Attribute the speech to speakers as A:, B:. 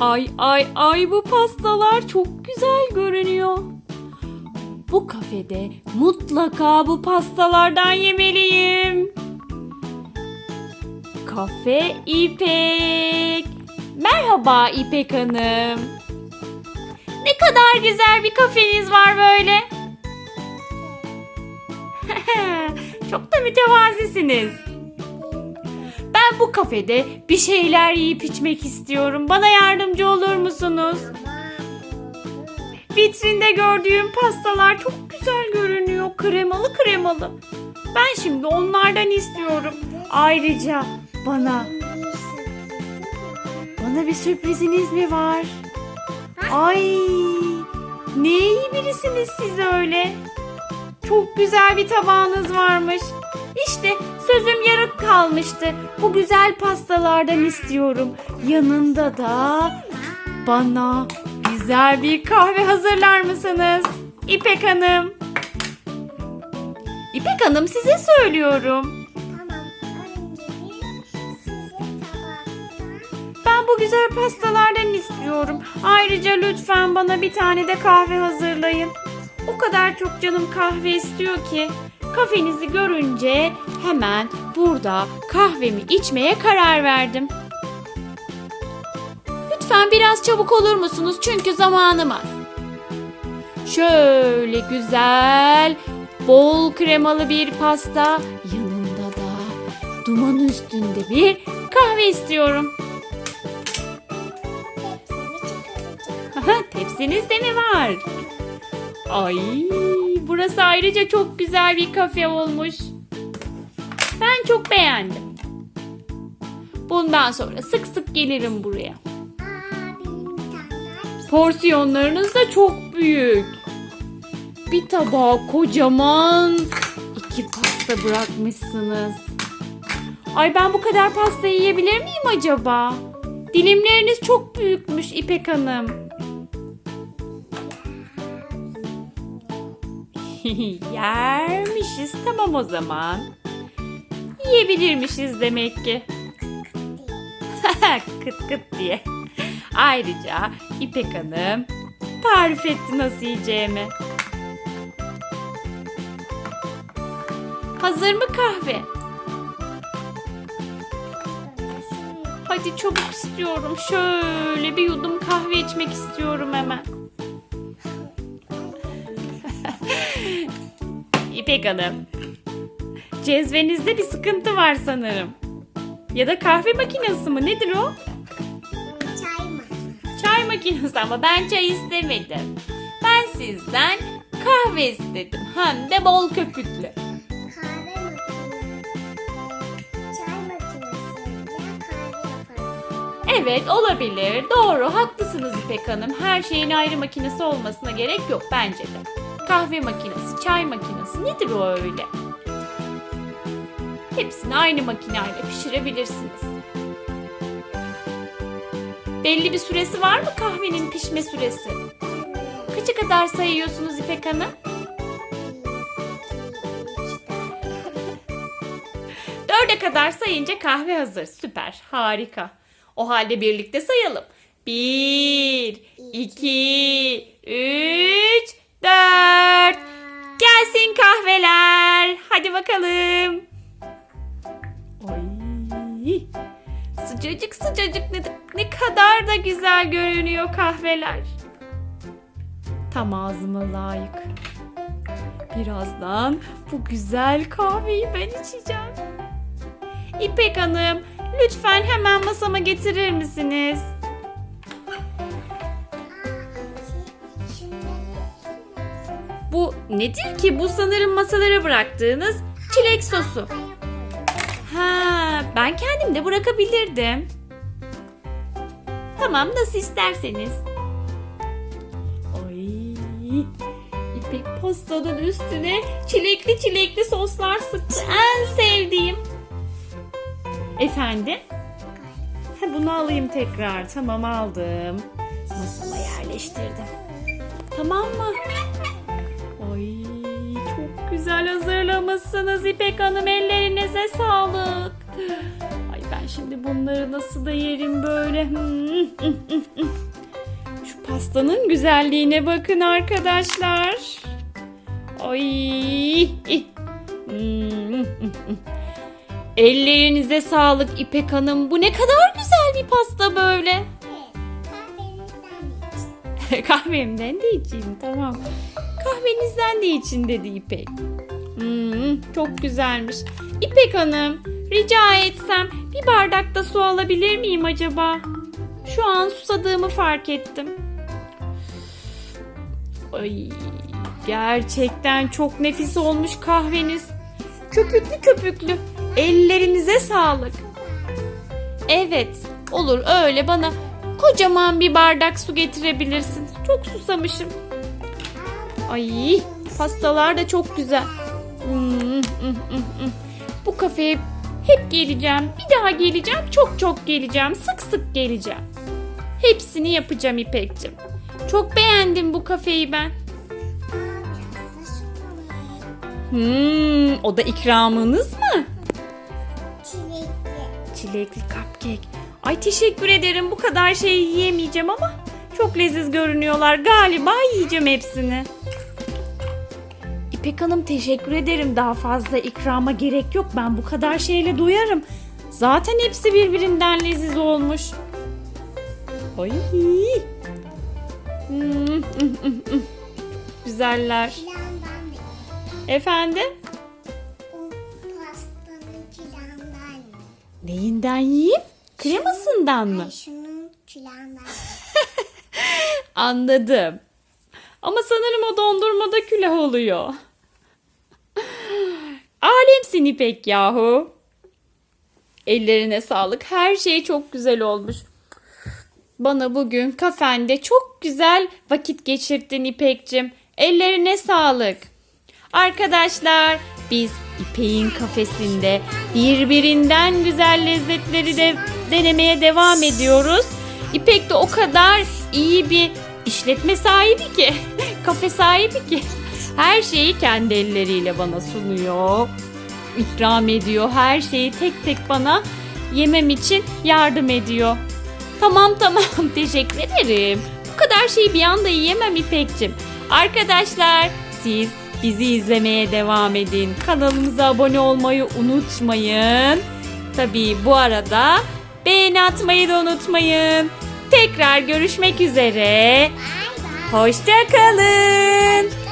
A: Ay ay ay bu pastalar çok güzel görünüyor. Bu kafede mutlaka bu pastalardan yemeliyim. Kafe İpek. Merhaba İpek Hanım. Ne kadar güzel bir kafeniz var böyle. Çok da mütevazisiniz. Ben bu kafede bir şeyler yiyip içmek istiyorum. Bana yardımcı olur musunuz? Vitrinde gördüğüm pastalar çok güzel görünüyor. Kremalı kremalı. Ben şimdi onlardan istiyorum. Ayrıca bana bana bir sürpriziniz mi var? Ay! Ne iyi birisiniz siz öyle. Çok güzel bir tabağınız varmış. İşte sözüm yarım kalmıştı. Bu güzel pastalardan istiyorum. Yanında da bana güzel bir kahve hazırlar mısınız? İpek Hanım. İpek Hanım size söylüyorum. Ben bu güzel pastalardan istiyorum. Ayrıca lütfen bana bir tane de kahve hazırlayın. O kadar çok canım kahve istiyor ki. Kafenizi görünce hemen burada kahvemi içmeye karar verdim. Lütfen biraz çabuk olur musunuz? Çünkü zamanım az. Şöyle güzel, bol kremalı bir pasta. Yanında da duman üstünde bir kahve istiyorum. Tepsiniz de mi var? Ay, burası ayrıca çok güzel bir kafe olmuş. Ben çok beğendim. Bundan sonra sık sık gelirim buraya. Porsiyonlarınız da çok büyük. Bir tabağa kocaman iki pasta bırakmışsınız. Ay ben bu kadar pasta yiyebilir miyim acaba? Dilimleriniz çok büyükmüş İpek Hanım. Yermişiz tamam o zaman. Yiyebilirmişiz demek ki. kıt kıt diye. Ayrıca İpek Hanım tarif etti nasıl yiyeceğimi. Hazır mı kahve? Hadi çabuk istiyorum. Şöyle bir yudum kahve içmek istiyorum hemen. İpek Hanım. Cezvenizde bir sıkıntı var sanırım. Ya da kahve makinesi mi? Nedir o?
B: çay mı?
A: Çay makinesi ama ben çay istemedim. Ben sizden kahve istedim. Hem de bol köpüklü.
B: Kahve makinesi. Çay makinesiyle kahve.
A: Evet olabilir. Doğru haklısınız İpek Hanım. Her şeyin ayrı makinesi olmasına gerek yok bence de. Kahve makinesi, çay makinesi nedir o öyle? Hepsini aynı makineyle pişirebilirsiniz. Belli bir süresi var mı kahvenin pişme süresi? Kaça kadar sayıyorsunuz İpek Hanım? Dörde kadar sayınca kahve hazır. Süper, harika. O halde birlikte sayalım. Bir, iki, üç, dört. Gelsin kahveler. Hadi bakalım. Ay, sıcacık sıcacık ne, ne kadar da güzel görünüyor kahveler. Tam ağzıma layık. Birazdan bu güzel kahveyi ben içeceğim. İpek Hanım, lütfen hemen masama getirir misiniz? Bu nedir ki? Bu sanırım masalara bıraktığınız çilek sosu. Ha, ben kendim de bırakabilirdim. Tamam, nasıl isterseniz. Ay, İpek pastanın üstüne çilekli çilekli soslar sıktı. En sevdiğim. Efendim? Ha, bunu alayım tekrar. Tamam aldım. Masama yerleştirdim. Tamam mı? Güzel hazırlamışsınız İpek Hanım. Ellerinize sağlık. Ay ben şimdi bunları nasıl da yerim böyle. Hmm, hmm, hmm. Şu pastanın güzelliğine bakın arkadaşlar. Ay. Ellerinize sağlık İpek Hanım. Bu ne kadar güzel bir pasta böyle. Kahvemden
B: de
A: içeyim tamam. Kahvenizden de için dedi İpek. Hmm, çok güzelmiş. İpek Hanım rica etsem bir bardakta su alabilir miyim acaba? Şu an susadığımı fark ettim. Ay, gerçekten çok nefis olmuş kahveniz. Köpüklü köpüklü. Ellerinize sağlık. Evet, olur öyle bana kocaman bir bardak su getirebilirsin. Çok susamışım. Ay, pastalar da çok güzel. Hmm, hmm, hmm. Bu kafeye hep geleceğim. Bir daha geleceğim. Çok çok geleceğim. Sık sık geleceğim. Hepsini yapacağım İpek'cim. Çok beğendim bu kafeyi ben. Hmm, o da ikramınız mı?
B: Çilekli.
A: Çilekli cupcake. Ay teşekkür ederim. Bu kadar şey yiyemeyeceğim ama çok leziz görünüyorlar. Galiba yiyeceğim hepsini. İpek Hanım teşekkür ederim. Daha fazla ikrama gerek yok. Ben bu kadar şeyle doyarım. Zaten hepsi birbirinden leziz olmuş. Ay. Hmm. Güzeller. Efendim? Neyinden yiyeyim? Kremasından mı?
B: Şunun.
A: Anladım. Ama sanırım o dondurmada külah oluyor. Alemsin İpek yahu. Ellerine sağlık. Her şey çok güzel olmuş. Bana bugün kafende çok güzel vakit geçirdin İpek'cim. Ellerine sağlık. Arkadaşlar biz İpek'in kafesinde birbirinden güzel lezzetleri de denemeye devam ediyoruz. İpek de o kadar iyi bir işletme sahibi ki, kafe sahibi ki her şeyi kendi elleriyle bana sunuyor. İkram ediyor. Her şeyi tek tek bana yemem için yardım ediyor. Tamam tamam teşekkür ederim. Bu kadar şeyi bir anda yiyemem İpek'cim. Arkadaşlar siz bizi izlemeye devam edin. Kanalımıza abone olmayı unutmayın. Tabii bu arada beğeni atmayı da unutmayın. Tekrar görüşmek üzere. Hoşçakalın.